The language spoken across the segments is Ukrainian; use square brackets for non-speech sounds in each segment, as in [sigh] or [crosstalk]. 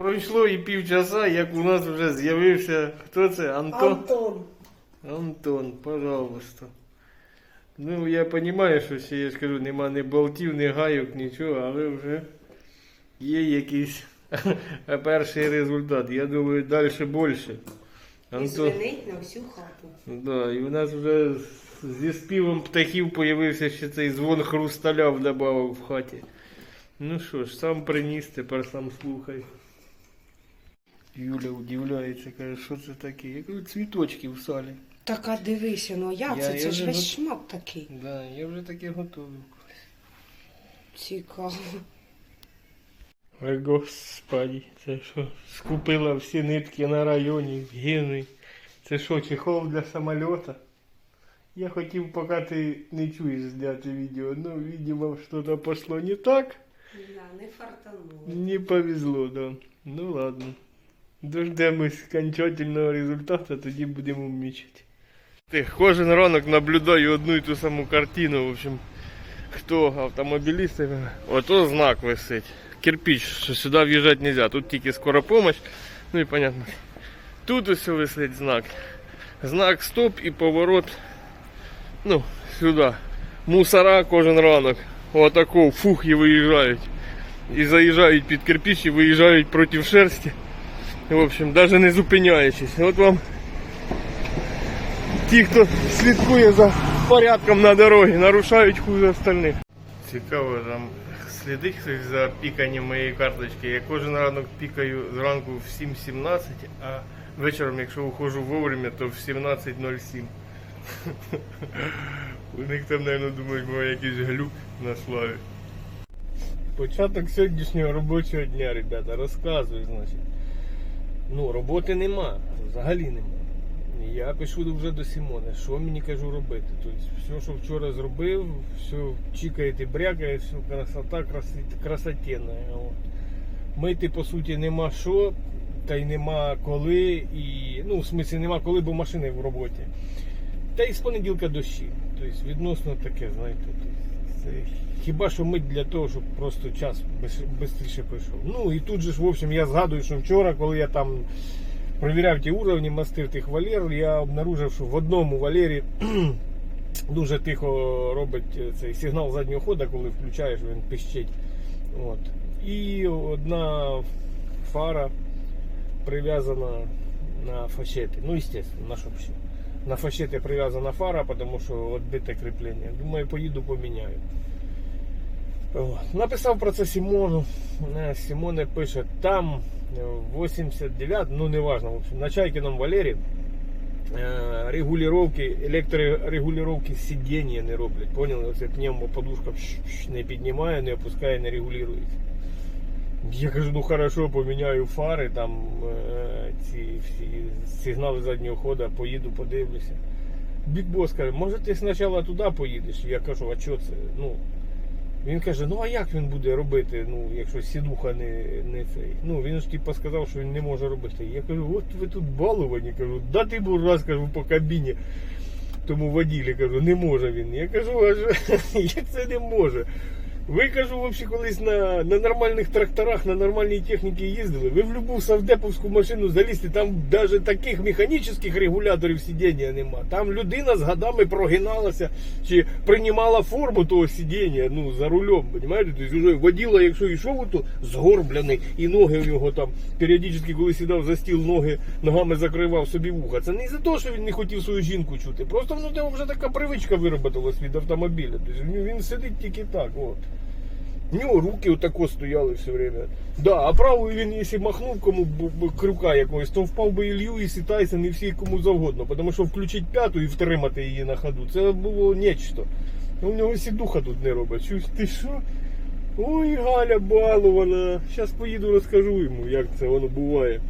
Пройшло і півчаса, як у нас вже з'явився. Хто це? Антон? Антон. Антон, пожалуйста. Ну, я розумію, що ще, я ж кажу, нема ні болтів, ні гайок, нічого, але вже є якийсь [laughs] перший результат. Я думаю, далі більше. І Антон, звенить на всю хату. да, і у нас вже зі співом птахів появився ще цей дзвон хрусталя вдобавок в хаті. Ну що ж, сам приніс, тепер сам слухай. Юля удивляється, каже, що це таке? Я кажу, цвіточки в салі. Так а дивися, ну як Я- це? я Це вже ж весь го- шмат такий. Да, я вже таке готовий. Цікаво. Ой, господи, це що? Скупила всі нитки на районі, гени. Це що, чехол для самоліта? Я хотів, поки ти не чуєш зняти відео, ну, видимо, що-то пошло не так. Да, не фартануло. Не повезло, да. Ну ладно. Дождемось окончательного результату, тоді будемо вмічати. Ти кожен ранок наблюдаю одну і ту саму картину. В общем, хто автомобілісти, ото знак висить. Кирпич, що сюди в'їжджати не можна. Тут тільки скора помощь. Ну і понятно. Тут ось висить знак. Знак стоп і поворот. Ну, сюди. Мусора кожен ранок. Отако, фух, і виїжджають. І заїжджають під кирпич і виїжджають проти шерсті. В общем, навіть не зупиняючись. От вам ті, хто слідкує за порядком на дорогі, нарушають хуже остальних. Цікаво, там слідить хтось за піканням моєї карточки. Я кожен ранок пікаю зранку в 7.17, а вечором, якщо уходжу вовремя, то в 17.07. У них там, мабуть, думають, має якийсь глюк на славі. Початок сьогоднішнього робочого дня, ребята, розказую, значить. Ну, роботи нема, взагалі нема. Я пишу вже до Сімони, що мені кажу робити. Тобто, все, що вчора зробив, все чікає і брякає, все красота, красотенна. Мити, по суті, нема що, та й нема коли, і, ну, в смислі, нема коли, бо машини в роботі. Та й з понеділка дощі. Тобто відносно таке, знаєте. Хіба що мить для того, щоб просто час швидше пройшов. Ну і тут же ж, в общем, я згадую, що вчора, коли я там перевіряв ті уровні, мастив тих валер, я обнаружив, що в одному валері [clears throat] дуже тихо робить е, цей сигнал заднього ходу, коли включаєш, він пищить. От. І одна фара прив'язана на фашети. Ну, естественно, на ще. На фашети прив'язана фара, тому що відбите кріплення. Думаю, поїду поміняю. Написав про це Сімону. Е, Сімоне пише, там е, 89, ну не важно, на Чайкином Валері е, регулировки, електрорегулировки сидіння не роблять. Поняли? Оце пневмоподушка не піднімає, не опускає, не регулюється. Я кажу, ну хорошо, поміняю фари, там е, ці всі сигнали заднього ходу, поїду, подивлюся. Бікбос каже, може ти спочатку туди поїдеш? Я кажу, а що це? Ну, він каже, ну а як він буде робити, ну, якщо сідуха не, не цей. Ну, він ж типу сказав, що він не може робити. Я кажу, от ви тут баловані, кажу, да ти був раз кажу по кабіні. Тому воділі кажу, не може він. Я кажу, а [laughs] як це не може? Ви кажу, взагалі колись на, на нормальних тракторах, на нормальній техніці їздили. Ви в любу савдеповську машину залізти, там навіть таких механічних регуляторів сидіння нема. Там людина з годами прогиналася чи приймала форму того сидіння ну, за рулем. Понимаєте? Тобто воділа, якщо йшов, то згорблений, і ноги в нього там періодично, коли сідав за стіл, ноги ногами закривав собі вуха. Це не за те, що він не хотів свою жінку чути. Просто нього вже така привичка вироботилась від автомобіля. Тобто він сидить тільки так. От. У нього руки отако стояли все время. Да, а правою він, якщо махнув кому б- крюка якогось, то впав би і Льюіс, і Тайсон, і всі кому завгодно. Тому що включити п'яту і втримати її на ходу, це було нечто. У нього сідуха тут не робить. Чуєш, ти що? Ой, Галя балована. Зараз поїду розкажу йому, як це воно буває.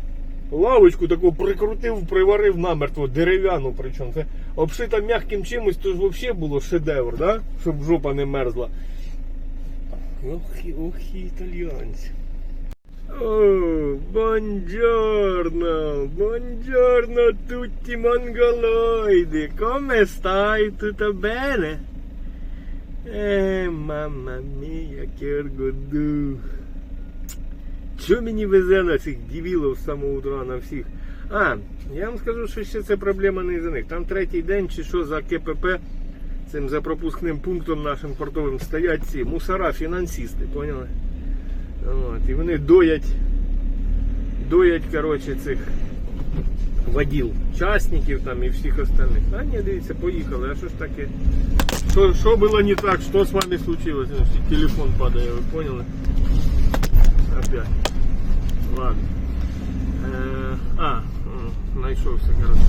Лавочку таку прикрутив, приварив намертво, дерев'яну причому. Це обшита м'яким чимось, то ж взагалі було шедевр, да? щоб жопа не мерзла. Ох, ох і італіянці. О, buongiorno tutti mongoloidi, come stai? Tutto bene? Eh, mamma mia, che orgoglio. Що мені везе на цих дівілів з самого утра на всіх? А, я вам скажу, що ще це проблема не за них. Там третій день чи що за КПП, цим за пропускним пунктом нашим портовим стоять ці мусора, фінансисти, поняли? От, і вони доять, доять, коротше, цих воділ, частників там і всіх остальних. А ні, дивіться, поїхали, а що ж таке? Що, що було не так, що з вами случилось? Ну, Телефон падає, ви поняли? Опять. Ладно. Е, а, знайшовся, коротше.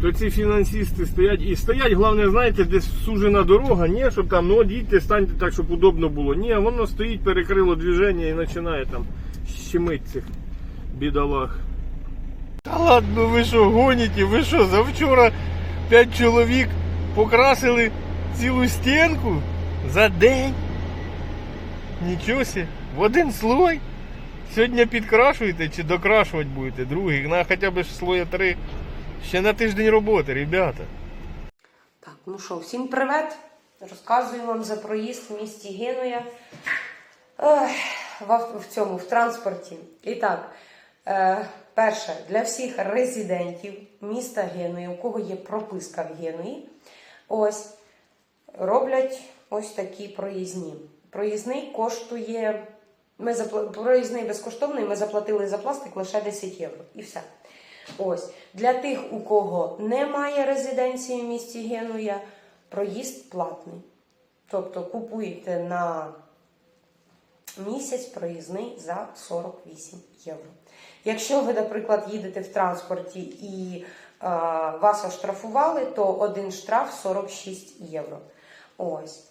То ці фінансисти стоять і стоять, головне, знаєте, десь сужена дорога, ні, щоб там, ну їдьте, станьте так, щоб удобно було. Ні, воно стоїть, перекрило движення і починає там щемить цих бідолах. Та ладно, ви що гоніте, ви що, завчора п'ять чоловік покрасили цілу стінку за день? Нічого сі, в один слой. Сьогодні підкрашуєте чи докрашувати будете другий, на хоча б слоя три. Ще на тиждень роботи, ребята. Так, ну що, всім привіт. Розказую вам за проїзд в місті Генуя в, в цьому в транспорті. І так, е, перше, для всіх резидентів міста Генуї, у кого є прописка в Генуї, ось роблять ось такі проїзні. Проїзний коштує. Ми запла... проїзний безкоштовний, ми заплатили за пластик лише 10 євро. І все. Ось для тих, у кого немає резиденції в місті Генуя, проїзд платний. Тобто купуєте на місяць проїзний за 48 євро. Якщо ви, наприклад, їдете в транспорті і е, вас оштрафували, то один штраф 46 євро. Ось.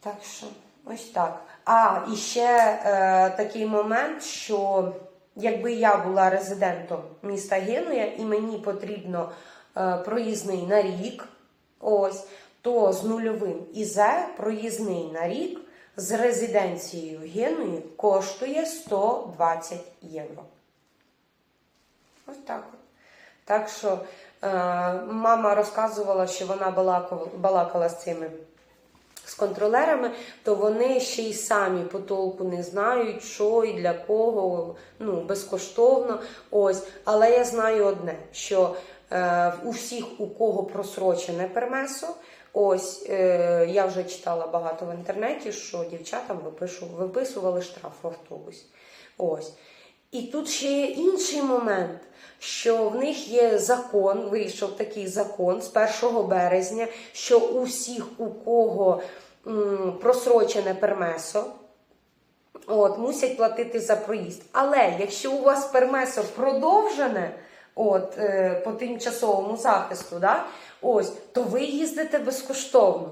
Так що, ось так. А, і ще е, такий момент, що якби я була резидентом міста Генуя і мені потрібно е, проїзний на рік, ось, то з нульовим ІЗЕ проїзний на рік з резиденцією Генуї коштує 120 євро. Ось так. Так що е, мама розказувала, що вона балакала з цими з контролерами, то вони ще й самі по толку не знають, що і для кого, ну, безкоштовно. Ось. Але я знаю одне, що е, у всіх, у кого просрочене пермесо, ось е, я вже читала багато в інтернеті, що дівчатам випишу, виписували штраф в автобусі. Ось. І тут ще є інший момент, що в них є закон, вийшов такий закон з 1 березня, що у всіх, у кого м, просрочене пермесо, от, мусять платити за проїзд. Але якщо у вас пермесо продовжене, от, е, по тимчасовому захисту, да, ось, то ви їздите безкоштовно.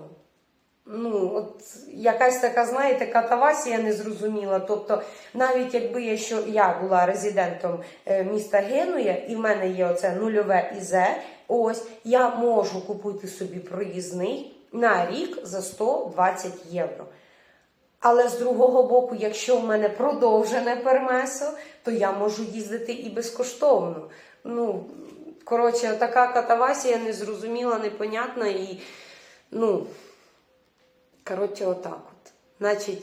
Ну, от якась така, знаєте, катавасія незрозуміла. Тобто, навіть якби я, що я була резидентом е, міста Генуя, і в мене є оце нульове ІЗЕ, ось я можу купити собі проїзний на рік за 120 євро. Але з другого боку, якщо в мене продовжене пермесо, то я можу їздити і безкоштовно. Ну, коротше, така катавасія незрозуміла, непонятна і ну. Коротше, отак от. Значить,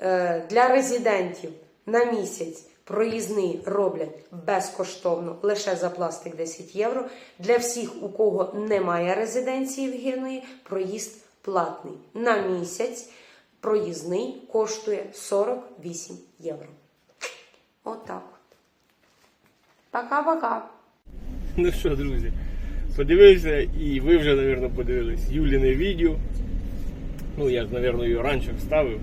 е, для резидентів на місяць проїзний роблять безкоштовно лише за пластик 10 євро. Для всіх, у кого немає резиденції в Генуї, проїзд платний. На місяць проїзний коштує 48 євро. Отак от. Пока-пока. Ну що, друзі, подивився і ви вже, мабуть, подивились Юліне відео. Ну, я ж, мабуть, його раніше вставив,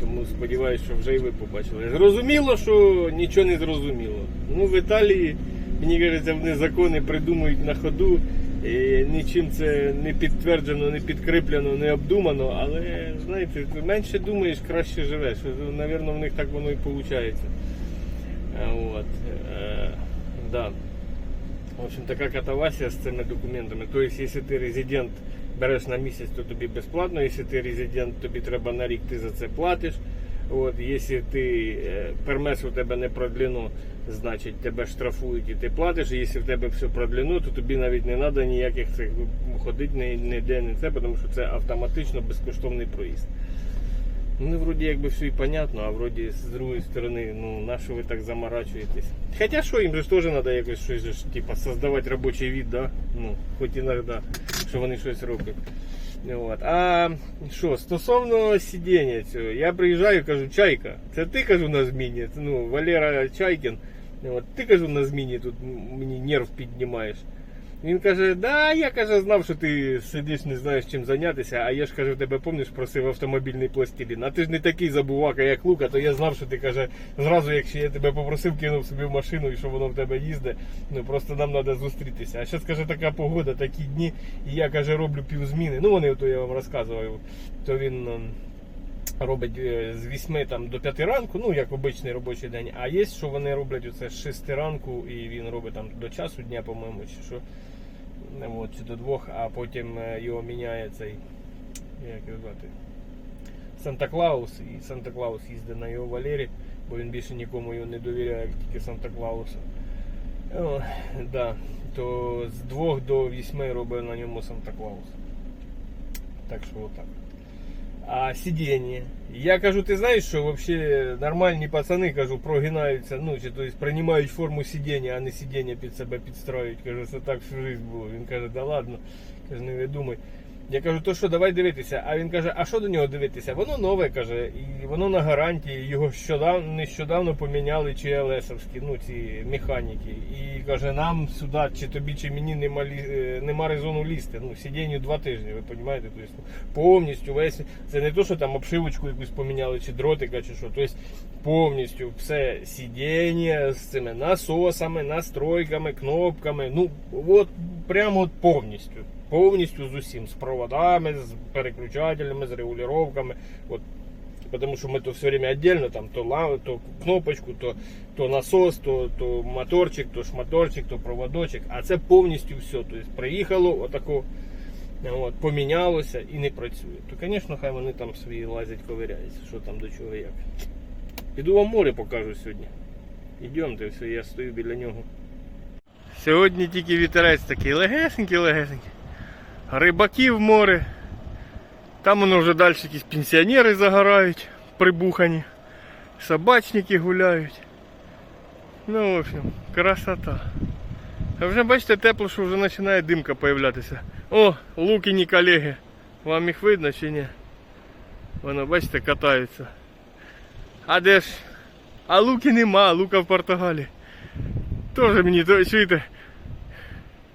тому сподіваюся, що вже і ви побачили. Зрозуміло, що нічого не зрозуміло. Ну, в Італії, мені кажеться, вони закони придумують на ходу. І нічим це не підтверджено, не підкріплено, не обдумано, але знаєте, менше думаєш, краще живеш. Навірно, в них так воно і виходить. От, е, да. В общем, така катавасія з цими документами. Тобто, якщо ти резидент береш на місяць, то тобі безплатно. Якщо ти резидент, тобі треба на рік, ти за це платиш. От, якщо ти е, пермес у тебе не продлено, значить тебе штрафують і ти платиш. І якщо в тебе все продлено, то тобі навіть не треба ніяких цих ходити ні- ніде, не це, тому що це автоматично безкоштовний проїзд. Ну, вроді якби все і понятно, а вроді з другої сторони, ну, на що ви так заморачуєтесь? Хоча що, їм же теж треба якось щось, ж, типа, создавати робочий від, да? Ну, хоч іноді, що вони щось роблять. От. А що, стосовно сидіння цього, я приїжджаю, кажу, чайка, це ти кажу на зміні, ну, Валера Чайкін, от, ти кажу на зміні тут мені нерв піднімаєш. Він каже, да, я каже, знав, що ти сидиш, не знаєш чим зайнятися, а я ж каже, тебе помниш, просив автомобільний пластилін. А ти ж не такий забувака, як Лука, то я знав, що ти каже, зразу, якщо я тебе попросив, кинув собі в машину і що воно в тебе їздить, ну просто нам треба зустрітися. А зараз каже, така погода, такі дні, і я каже, роблю півзміни. Ну вони то я вам розказував, то він. ем, Робить е, з 8 там, до 5 ранку, ну як обичний робочий день. А є, що вони роблять оце з 6 ранку, і він робить там до часу дня, по-моєму, чи що. Ну, От, до двох, а потім е, його міняє цей, як його Санта-Клаус. І Санта-Клаус їздить на його Валері, бо він більше нікому його не довіряє, як тільки Санта-Клаусу. Да. То з 2 до 8 робив на ньому Санта-Клаус. Так що отак. А сидіння. Я кажу, ти знаєш, що вообще нормальні пацани, кажу, прогинаються, ну, чи то есть приймають форму сидіння, а не сидіння під себе підстроюють. Кажу, це так всю жизнь було. Він каже, да ладно, каже, не видумай. Я кажу, то що, давай дивитися. А він каже, а що до нього дивитися? Воно нове, каже, і воно на гарантії. Його щодавно, нещодавно поміняли ЧЛСовські, ну ці механіки. І каже, нам сюди, чи тобі, чи мені нема, е, нема резону лізти. Ну, сидінню два тижні, ви розумієте? Тобто, повністю весь. Це не то, що там обшивочку якусь поміняли, чи дротика, чи що. Тобто повністю все сидіння з цими насосами, настройками, кнопками. Ну, от прямо от повністю. Повністю з усім, з проводами, з переключателями, з регулюваннями. От Потому що ми то все время отдельно, там то, ла- то кнопочку, то, то насос, то, то моторчик, то шмоторчик, то проводочок. А це повністю все. Тобто приїхало отако, от, помінялося і не працює. То, звісно, хай вони там свої лазять, ковиряються, що там до чого як. Піду вам море покажу сьогодні. Ідемте, все, я стою біля нього. Сьогодні тільки вітерець такий легесенький, легесенький. Рибаків море. Там воно вже далі якісь пенсіонери загорають, прибухані. Собачники гуляють. Ну, в общем, красота. А вже бачите, тепло, що вже починає димка появлятися. О, лукіні колеги. Вам їх видно чи ні? Воно, бачите, катаються. А де ж? А луки нема, лука в Португалії. Тоже мені, то, чуєте,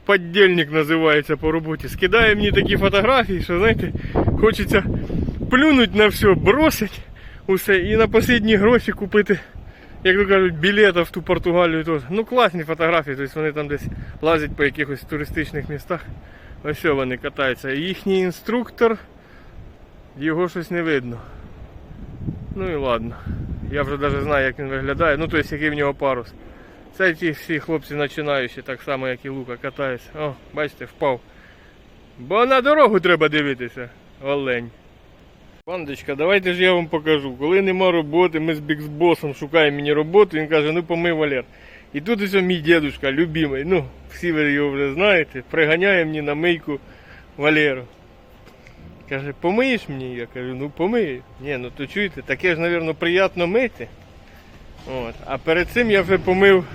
поддельник називається по роботі. Скидає мені такі фотографії, що знаєте, хочеться плюнуть на все, бросить усе і на останні гроші купити, як то кажуть, білета в ту Португалію. Теж. Ну класні фотографії, тобто вони там десь лазять по якихось туристичних містах. Ось вони катаються. Їхній інструктор, його щось не видно. Ну і ладно. Я вже навіть знаю, як він виглядає. Ну, тобто, який в нього парус. Це ті всі хлопці починаючі, так само, як і Лука, катаються. О, бачите, впав. Бо на дорогу треба дивитися, олень. Пандочка, давайте ж я вам покажу. Коли нема роботи, ми з біксбосом шукаємо мені роботу, він каже, ну помий Валер. І тут ось мій дедушка, любимий, ну, всі ви його вже знаєте, приганяє мені на мийку Валеру. Каже, помиєш мені? Я кажу, ну помию. Ні, ну то чуєте, таке ж, мабуть, приємно мити. От. А перед цим я вже помив.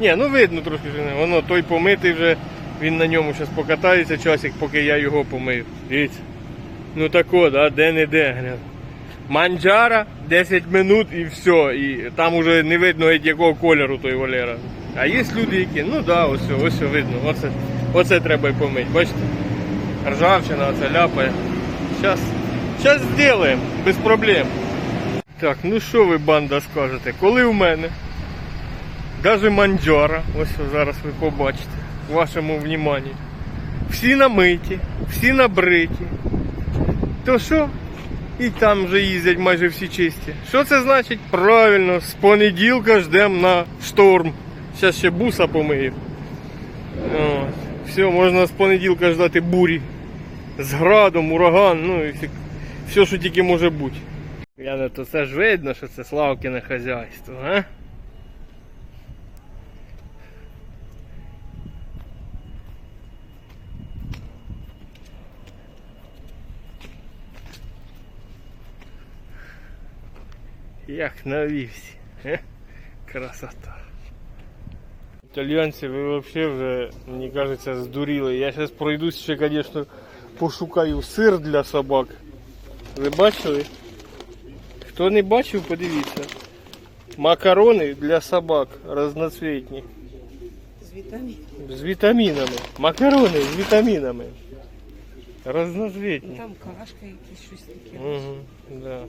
Ні, ну видно трошки, що воно той помитий вже, він на ньому зараз покатається часик, поки я його помив. Дивіться. Ну тако, да, де не де. гля. Манджара 10 минут і все. І там уже не видно геть якого кольору той Валера. А є люди, які, ну да, ось, все, видно. Оце, оце треба і помити. Бачите? Ржавчина, оце ляпає. Зараз, зараз зробимо, без проблем. Так, ну що ви, банда, скажете? Коли у мене даже манджара, ось зараз ви побачите, вашому вніманні, всі намиті, всі набриті, то що? І там вже їздять майже всі чисті. Що це значить? Правильно, з понеділка ждемо на шторм. Зараз ще буса помию. Все, можна з понеділка ждати бурі. З градом, ураган, ну і все, що тільки може бути. Я не то це ж видно, що це Славкине хазяйство, а? Як навівся. Е? Красота. Італійці, ви взагалі вже, мені кажеться, здуріли. Я зараз пройдусь ще, звісно, пошукаю сир для собак. Ви бачили? Хто не бачив, подивіться. Макарони для собак разноцвітні. З вітамінів. З вітамінами. Макарони з вітамінами. Разноцвітні. Там кашка якісь щось таке. Угу, да.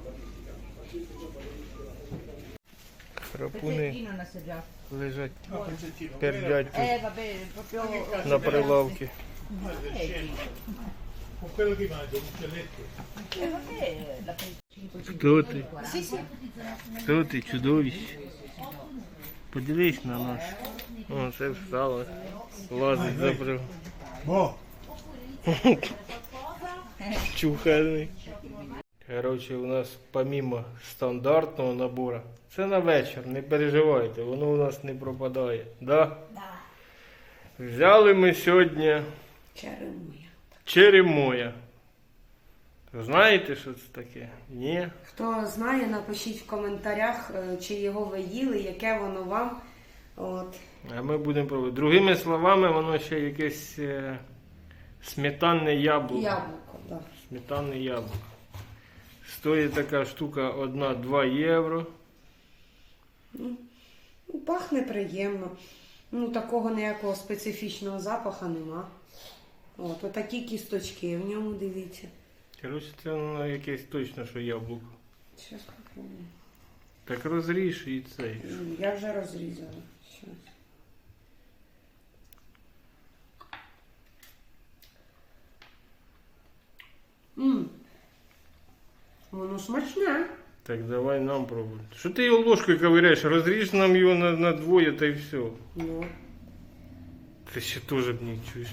Una лежать, пердять тут proprio... на прилавці. Хто ти? Хто ти, чудовище? Подивись на нас. О, це встало. Лазить за прил. [laughs] Коротше, у нас помимо стандартного набору, це на вечір, не переживайте, воно у нас не пропадає. Да? Взяли ми сьогодні Черемуя. черемоя. Знаєте, що це таке? Ні? Хто знає, напишіть в коментарях, е, чи його ви їли, яке воно вам. От. А ми будемо пробувати. Другими словами, воно ще якесь е, сметанне яблуко. Яблуко, так. Сметанне яблуко. Стоїть така штука 1-2 євро. Ну, Пахне приємно. Ну, такого ніякого специфічного запаху нема. От, отакі кісточки в ньому дивіться. Коротше, це воно якесь точно, що яблуко. Щас попробую. Так розріж і цей. Я вже розрізала. Щас. М. Воно смачне. Так давай нам пробуємо. Що ти його ложкою ковиряєш? Розріж нам його на, на двоє та й все. Ну, Ти ще теж б не чуєш.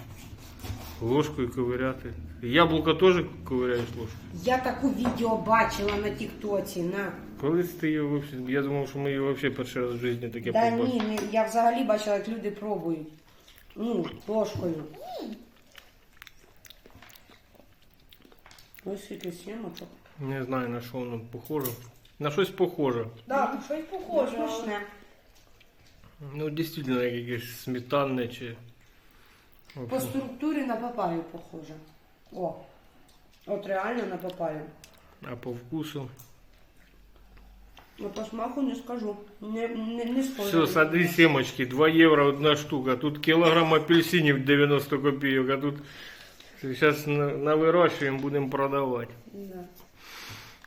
Ложкою ковиряти. Яблуко теж ковиряєш ложкою. я таку відео бачила на Тіктоці. На. Коли ти його вообще. Я думав, що ми його взагалі перший раз в житті таке Да ні, не- я взагалі бачила, як люди пробують. Ну, ложкою. Ось якийсь сімочок. Не знаю на що воно похоже. На щось похоже. Да, щось похоже. Смачне. Ну, дійсно, як якесь сметанне чи. По структурі на папаю похоже. О. От реально на папаю. А по вкусу. Ну, по смаку не скажу. Не, не, не схоже. Все, сади семочки, 2 євро одна штука. Тут кілограм апельсинів 90 копійок, а тут зараз навирощуємо, будемо продавати. Да.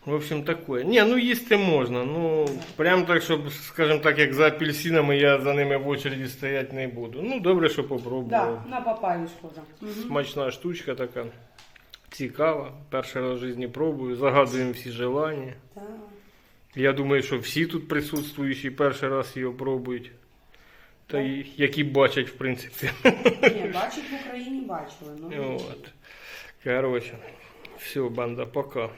В общем, такое. Не, ну їсти можна. Ну, прям так, щоб, скажімо так, як за апельсинами, я за ними в очереді стояти не буду. Ну, добре, що Да, на папаю. Смачна штучка така. Цікава. Перший раз в житті пробую. Загадуємо всі желання. Так. Я думаю, що всі тут присутствуючі перший раз його пробують. Та й які бачать, в принципі. Ні, бачить в Україні бачили. Ну, [laughs] От. Короче, все, банда, пока.